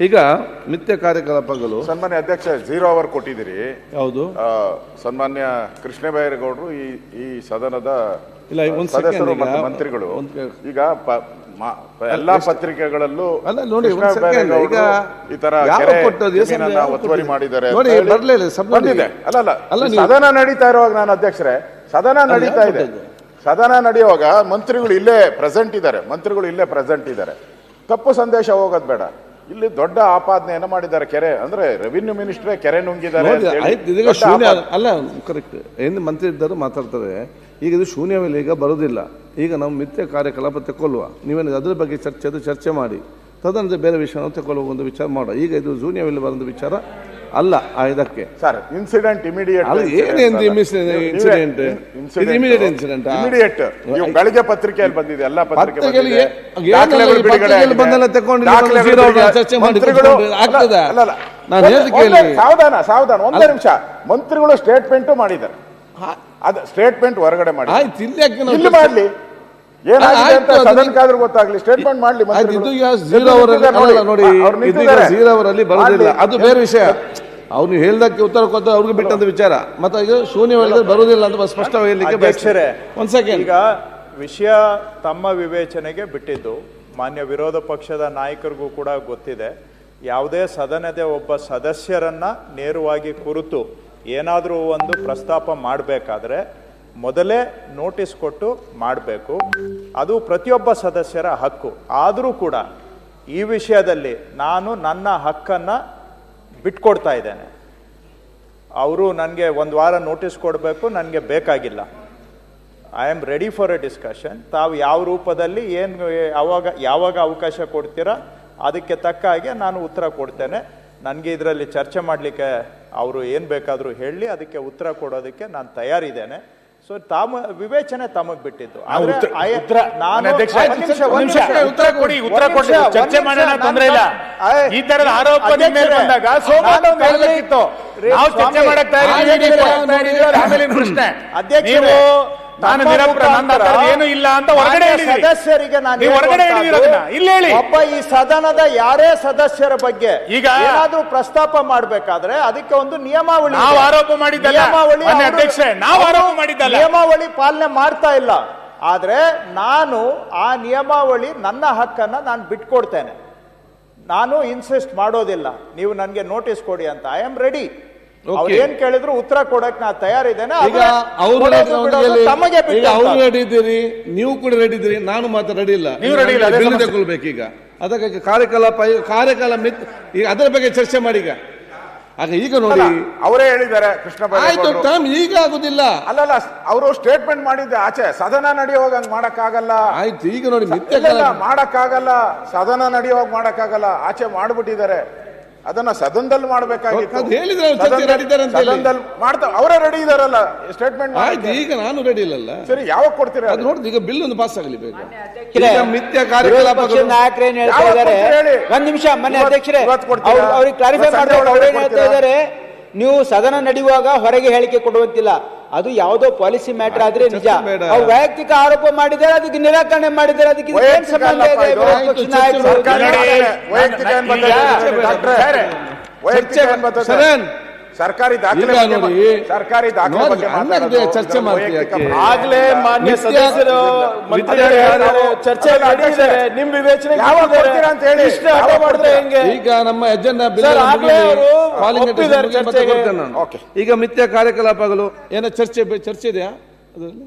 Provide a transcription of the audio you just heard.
ಈಗ ಮಿಥ್ಯ ಕಾರ್ಯಕಲಾಪಗಳು ಸನ್ಮಾನ್ಯ ಅಧ್ಯಕ್ಷ ಜೀರೋ ಅವರ್ ಕೊಟ್ಟಿದ್ದೀರಿ ಹೌದು ಆ, ಸನ್ಮಾನ್ಯ ಕೃಷ್ಣ ಬೈರೇಗೌಡರು ಈ ಈ ಸದನದ ಇಲ್ಲ, ಒಂದ್ ಸದಸ್ಯರು second ಈಗ ಮತ್ತು ಮಂತ್ರಿಗಳು ಒಂದ್ ಈಗ ಪ- ಮ- ಎಲ್ಲಾ ಪತ್ರಿಕೆಗಳಲ್ಲೂ ಅಲ್ಲ ನೋಡಿ, ಕೃಷ್ಣ ಒಂದ್ second, ಬೈರೇಗೌಡರು ಈಗ ಈ ತರ ಯಾವ ಕೆರೆ ಕೊಟ್ಟದ್ದು? ಎಸ್ ಜಮೀನನ್ನ ಯಾವ ಒತ್ತುವರಿ ಕೊಟ್ಟಿದ್ದು? ಮಾಡಿದ್ದಾರೆ ನೋಡಿ, ಹೇಳಿ ಬರ್ಲಿಲ್ಲ, ಸಬ್ ನೋಡಿ. ಬಂದಿದೆ ಅಲ್ಲ ಅಲ್ಲ ಅಲ್ಲ, ಈ ನೀವು- ಸದನ ನಡೀತಾ ಇರುವಾಗ ನಾನು ಅಧ್ಯಕ್ಷರೇ ಸದನ ನಡೀತಾ ಇದೆ ಕೊಟ್ಟದ್ದು? ಸದನ ನಡೆಯುವಾಗ ಮಂತ್ರಿಗಳು ಇಲ್ಲೇ ಪ್ರೆಸೆಂಟ್ ಇದ್ದಾರೆ ಮಂತ್ರಿಗಳು ಇಲ್ಲೇ ಪ್ರೆಸೆಂಟ್ ಇದ್ದಾರೆ ತಪ್ಪು ಸಂದೇಶ ಹೋಗೋದ್ ಬೇಡ ಇಲ್ಲಿ ದೊಡ್ಡ ಆಪಾದನೆಯನ್ನ ಮಾಡಿದ್ದಾರೆ ಕೆರೆ. ಅಂದ್ರೆ ರೆವಿನ್ಯೂ ಮಿನಿಸ್ಟ್ರೇ ಕೆರೆ ನುಂಗಿದ್ದಾರೆ ಇದೀಗ ಶೂನ್ಯ ಅಲ್ಲ ಕರೆಕ್ಟ್ ಏನು ಮಂತ್ರಿ ಇದ್ದರು ಮಾತಾಡ್ತಾರೆ. ಈಗ ಇದು ಶೂನ್ಯವಿಲ್ಲ ಈಗ ಬರೋದಿಲ್ಲ ಈಗ ನಾವು ಮಿಥ್ಯ ಕಾರ್ಯಕಲಾಪ ತಗೊಳ್ಳುವ ನೀವೇನು ಅದ್ರ ಬಗ್ಗೆ ಚರ್ಚೆ ಅದು ಚರ್ಚೆ ಮಾಡಿ. ತದನಂತರ ಬೇರೆ ವಿಷಯ ನಾವು ತಗೊಳ್ಳುವ ಒಂದು ವಿಚಾರ ಮಾಡೋ ಈಗ ಇದು ಶೂನ್ಯವಿಲ್ಲ ಬರೋದು ವಿಚಾರ. ಅಲ್ಲ ಇದಕ್ಕೆ. ಸರ್ ಇನ್ಸಿಡೆಂಟ್ ಇಮಿಡಿಯೇಟ್ ಅಲ್ಲ, ಏನೇನು ಇನ್ಸಿಡೆಂಟ್ ಇಮಿಡಿಯೇಟ್ ಇನ್ಸಿಡೆಂಟ್ ಇಮಿಡಿಯೇಟ್ ನೀವು ಬೆಳಗ್ಗೆ ಪತ್ರಿಕೆಯಲ್ಲಿ ಬಂದಿದೆ ಎಲ್ಲ ಪತ್ರಿಕೆ ಪತ್ರಿಕೆಯಲ್ಲಿ ಬಂದಿದೆ. ಏನಲ್ಲ ದಾಖಲೆಗಳು ಈ ಬಿಡುಗಡೆ ಪತ್ರಿಕೆಯಲ್ಲಿ ಆಗಿದೆ. ಬಂದೆಲ್ಲ ಬಿಡುಗಡೆ- ಚರ್ಚೆ ಮಾಡಿ ಮಂತ್ರಿಗಳು ಅಲ್ಲ, ಅಲ್ಲ. ನಾನು ಕೇಳಿ. ಸಾವಧಾನ ಸಾವಧಾನ ಒಂದೇ ನಿಮಿಷ. ಮಂತ್ರಿಗಳು ಸ್ಟೇಟ್ಮೆಂಟ್ ಮಾಡಿದ್ದಾರೆ. ಅದ ಸ್ಟೇಟ್ಮೆಂಟ್ ಹೊರಗಡೆ ಮಾಡಿ ಆಯ್ತು ಇಲ್ಲಿ ಯಾಕೆ ಇಲ್ಲಿ ಮಾಡ್ಲಿ. ಅದನ್ನ- ಗೊತ್ತಾಗ್ಲಿ. ಸ್ಟೇಟ್ಮೆಂಟ್ ಮಾಡ್ಲಿ ಇದು ನೋಡಿ. ಅವರಲ್ಲಿ ಬರೋದಿಲ್ಲ. ಮಾಡ್ಲಿ. ಅದು ಬೇರೆ ವಿಷಯ. ಅವ್ನು ಹೇಳ್ದಕ್ಕೆ ಉತ್ತರ ಕೊಟ್ಟು ಅವ್ರಿಗೆ ಬಿಟ್ಟಂತ ವಿಚಾರ. ಮತ್ತೆ ಇದು ಶೂನ್ಯವಾಗಿ ಬರೋದಿಲ್ಲ ಅಂತ ಸ್ಪಷ್ಟವಾಗಿ ಹೇಳಲಿಕ್ಕೆ ಒಂದ್ ಸೆಕೆಂಡ್ ಈಗ ವಿಷಯ ತಮ್ಮ ವಿವೇಚನೆಗೆ ಬಿಟ್ಟಿದ್ದು. ಮಾನ್ಯ ವಿರೋಧ ಪಕ್ಷದ ನಾಯಕರಿಗೂ ಕೂಡ ಗೊತ್ತಿದೆ. ಯಾವುದೇ ಸದನದ ಒಬ್ಬ ಸದಸ್ಯರನ್ನ ನೇರವಾಗಿ ಕುರಿತು ಏನಾದರೂ ಒಂದು ಪ್ರಸ್ತಾಪ ಮಾಡಬೇಕಾದ್ರೆ ಮೊದಲೇ ನೋಟಿಸ್ ಕೊಟ್ಟು ಮಾಡಬೇಕು. ಅದು ಪ್ರತಿಯೊಬ್ಬ ಸದಸ್ಯರ ಹಕ್ಕು. ಆದರೂ ಕೂಡ ಈ ವಿಷಯದಲ್ಲಿ ನಾನು ನನ್ನ ಹಕ್ಕನ್ನು ಬಿಟ್ಕೊಡ್ತಾ ಇದ್ದೇನೆ. ಅವರು ನನಗೆ ಒಂದು ವಾರ ನೋಟಿಸ್ ಕೊಡಬೇಕು, ನನಗೆ ಬೇಕಾಗಿಲ್ಲ. I am ready for a discussion ತಾವು ಯಾವ ರೂಪದಲ್ಲಿ, ಏನು ಯಾವಾಗ ಯಾವಾಗ ಅವಕಾಶ ಕೊಡ್ತೀರಾ, ಅದಕ್ಕೆ ತಕ್ಕ ಹಾಗೆ ನಾನು ಉತ್ತರ ಕೊಡ್ತೇನೆ. ನನಗೆ ಇದರಲ್ಲಿ ಚರ್ಚೆ ಮಾಡಲಿಕ್ಕೆ ಅವರು ಏನು ಬೇಕಾದರೂ ಹೇಳಿ, ಅದಕ್ಕೆ ಉತ್ತರ ಕೊಡೋದಕ್ಕೆ ನಾನು ತಯಾರಿದ್ದೇನೆ. ಸೊ ತಾಮ ವಿವೇಚನೆ ತಮಗ್ ಬಿಟ್ಟಿದ್ದು ಉತ್ತರ- ಅಧ್ಯಕ್ಷ, ಕೊಡಿ, ಉತ್ತರ ಕೊಡಿ, ಚರ್ಚೆ ಮಾಡೋಣ, ತೊಂದ್ರೆ ಇಲ್ಲ. ಈ ತರದ ಆರೋಪ ಬಂದಾಗ ಸೋಮವಾರ. ನಾವು ಚರ್ಚೆ ಮಾಡಕ್ ತಯಾರಿ ಆ ಇದ್ದೀವಿ, ನಿಮಿಷ, ಕೊಡಕ್ ತಯಾರಿ ಇದ್ದೀವಿ, ಅದು ಆಮೇಲಿನ ಪ್ರಶ್ನೆ. ಅಧ್ಯಕ್ಷರೇ, ನೀವು ನಾನು ಏನು ಇಲ್ಲ ಅಂತ ಹೊರಗಡೆ ಸದಸ್ಯರಿಗೆ ನಾನು ಹೊರಗಡೆ ಇಲ್ಲಿ ಹೇಳಿ. ಒಬ್ಬ ಈ ಸದನದ ಯಾರೇ ಸದಸ್ಯರ ಬಗ್ಗೆ ಈಗ ಏನಾದ್ರೂ ಪ್ರಸ್ತಾಪ ಮಾಡ್ಬೇಕಾದ್ರೆ ಅದಕ್ಕೆ ಒಂದು ನಿಯಮಾವಳಿ ನಾವು ಆರೋಪ ಮಾಡಿದ್ದ ನಿಯಮಾವಳಿ ನಾವು ಆರೋಪ ಮಾಡಿದ್ದಲ್ಲ. ನಿಯಮಾವಳಿ ಪಾಲನೆ ಮಾಡ್ತಾ ಇಲ್ಲ. ಆದ್ರೆ ನಾನು ಆ ನಿಯಮಾವಳಿ ನನ್ನ ಹಕ್ಕನ್ನ ನಾನು ಬಿಟ್ಕೊಡ್ತೇನೆ. ನಾನು ಇನ್ಸಿಸ್ಟ್ ಮಾಡೋದಿಲ್ಲ. ನೀವು ನನಗೆ ನೋಟಿಸ್ ಕೊಡಿ ಅಂತ. ಐ ಆಮ್ ರೆಡಿ ಅವ್ರು. ಏನ್ ಕೇಳಿದ್ರು ಉತ್ತರ ಕೊಡಕ್ ನಾ ತಯಾರಿದ್ದೇನೆ ಈಗ ಅವರು ತಮಗೆ ಈಗ ಅವರು ರೆಡಿ ಇದ್ದೀರಿ ನೀವು ಕೂಡ ರೆಡಿ ಇದ್ದೀರಿ ನಾನು ಮಾತ್ರ ರೆಡಿ ಇಲ್ಲ. ನೀವು ರೆಡಿ ಇಲ್ಲ, ಬಿಲ್ ತಗೊಳ್ಬೇಕು ಈಗ. ಅದಕ್ಕೆ ಕಾರ್ಯಕಲಾಪ ಕಾರ್ಯಕಾಲ ಮಿತ್ ಈಗ ಅದರ ಬಗ್ಗೆ ಚರ್ಚೆ ಮಾಡಿ ಈಗ. ಆಗ ಈಗ ನೋಡಿ ಅವರೇ ಹೇಳಿದ್ದಾರೆ ಕೃಷ್ಣ ಆಯ್ತು ಟೈಮ್ ಈಗ ಆಗುದಿಲ್ಲ. ಅಲ್ಲ ಅವರು ಸ್ಟೇಟ್ಮೆಂಟ್ ಮಾಡಿದ್ದೆ ಆಚೆ ಸದನ ನಡೆಯುವಾಗ ಹಂಗ್ ಮಾಡಕ್ಕಾಗಲ್ಲ. ಆಯ್ತು ಈಗ ನೋಡಿ ಮಾಡಕ್ಕಾಗಲ್ಲ ಸದನ ನಡೆಯುವಾಗ ಮಾಡಕ್ಕಾಗಲ್ಲ ಆಚೆ ಮಾಡ್ಬಿಟ್ಟಿದ್ದಾರೆ. ಅದನ್ನ ಸದನದಲ್ಲಿ ಮಾಡ್ಬೇಕಾಗಿತ್ತು ಅದು ಹೇಳಿದ್ರೆ ಅವ್ರು ಚರ್ಚೆ ನಡೀತಾರೆ ಅಂತ ಹೇಳಿ. ಸದನದಲ್ಲಿ ಮಾಡ್ತಾ ಅವರೇ ರೆಡಿ ಇದಾರಲ್ಲ ಸ್ಟೇಟ್ಮೆಂಟ್ ಆಯ್ತು ಈಗ ನಾನು ರೆಡಿ ಇಲ್ಲಲ್ಲ ಸರಿ ಯಾವಾಗ ಕೊಡ್ತೀರಾ ಅದು ನೋಡಿದ್ರೆ ಈಗ ಬಿಲ್ ಒಂದು ಪಾಸ್ ಆಗಲಿ ಬೇಕು ಈಗ ಮಿಥ್ಯ ವಿರೋಧ ಕಾರ್ಯಕಲಾಪಗಳು ಪಕ್ಷದ ನಾಯಕರು ಏನ್ ಹೇಳ್ತಾ ಯಾವತ್ತು ಇದ್ದಾರೆ ಹೇಳಿ? ಒಂದ್ ನಿಮಿಷ ಮನೆ ಇವತ್ತು- ಅಧ್ಯಕ್ಷರೇ ಇವತ್ತು ಕೊಡ್ತೀರಾ? ಅವ್ರು- ಅವ್ರಿಗೆ ಕ್ಲಾರಿಫೈ ಇವತ್ತು ಸಂಜೆ ಮಾಡ್ಬೇಕು ಅವ್ರು ಏನ್ ಹೇಳ್ತಾ ಕೊಡ್ತೀರಾ? ಇದ್ದಾರೆ ನೀವು ಸದನ ನಡೆಯುವಾಗ ಹೊರಗೆ ಹೇಳಿಕೆ ಕೊಡುವಂತಿಲ್ಲ ಅದು ಯಾವುದೋ ಪಾಲಿಸಿ ಮ್ಯಾಟರ್ ಆದ್ರೆ ನಿಜ. ವೈಯಕ್ತಿಕ ಆರೋಪ ಮಾಡಿದ್ದಾರೆ ಅದಕ್ಕೆ ನಿರಾಕರಣೆ ಮಾಡಿದ್ದಾರೆ ಅದಕ್ಕೆ ವೈಯಕ್ತಿಕ ಸರ್ಕಾರಿ ದಾಖಲೆ, ಸರ್ಕಾರಿ ದಾಖಲೆ ಬಗ್ಗೆ ಚರ್ಚೆ. ಆಗ್ಲೇ ಮಾನ್ಯ ಸದಸ್ಯರು ಚರ್ಚೆ ಅದನ್ನ ನಡೆದಿದ್ದಾರೆ ನಿಮ್ ವಿವೇಚನೆ ಯಾವಾಗ ಕೊಡ್ತೀರಾ ಅಂತ ಹೇಳಿ. ಇಷ್ಟ ಯಾವಾಗ ಮಾಡಿದ್ರೆ? ಹೆಂಗೆ? ಈಗ ನಮ್ಮ ಎಜೆಂಡಾ ಬಿಲ್ ಸರ್, ಆಗ್ಲೇ ಅವರು ಚರ್ಚೆಗೆ. ಓಕೆ. ಈಗ ಮಿಥ್ಯ ಕಾರ್ಯಕಲಾಪಗಳು ಏನೋ ಚರ್ಚೆ ಚರ್ಚೆ ಇದೆಯಾ? ಅದರಲ್ಲಿ?